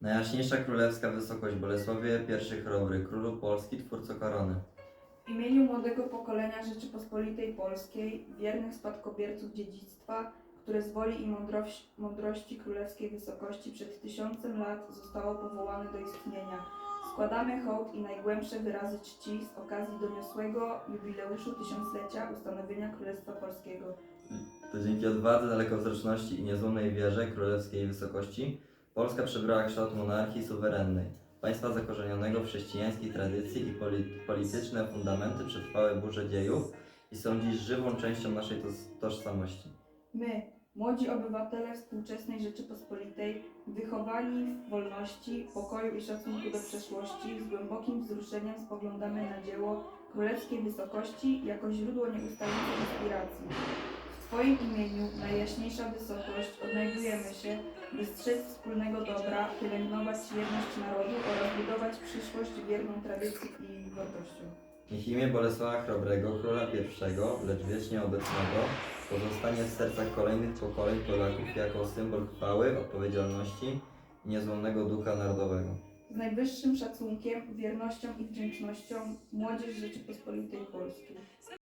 Najjaśniejsza królewska wysokość Bolesławie I Chrobry, królu Polski, twórco korony. W imieniu młodego pokolenia Rzeczypospolitej Polskiej, wiernych spadkobierców dziedzictwa, które z woli i mądrości, mądrości królewskiej wysokości przed tysiącem lat zostało powołane do istnienia, składamy hołd i najgłębsze wyrazy czci z okazji doniosłego jubileuszu tysiąclecia ustanowienia Królestwa Polskiego. To dzięki odwadze, dalekowzroczności i niezłomnej wierze królewskiej wysokości Polska przybrała kształt monarchii suwerennej, państwa zakorzenionego w chrześcijańskiej tradycji i poli- polityczne fundamenty przetrwały burze dziejów i są dziś żywą częścią naszej tożsamości. My, młodzi obywatele współczesnej Rzeczypospolitej, wychowani w wolności, pokoju i szacunku do przeszłości, z głębokim wzruszeniem spoglądamy na dzieło królewskiej wysokości jako źródło nieustającej inspiracji. W Twoim imieniu, Najjaśniejsza Wysokość, odnajdujemy się, by strzec wspólnego dobra, pielęgnować jedność narodu oraz budować przyszłość wierną tradycji i wartościom. Niech imię Bolesława Chrobrego, króla I, lecz wiecznie obecnego, pozostanie w sercach kolejnych pokoleń Polaków jako symbol chwały, odpowiedzialności i niezłomnego ducha narodowego. Z najwyższym szacunkiem, wiernością i wdzięcznością Młodzież Rzeczypospolitej Polskiej.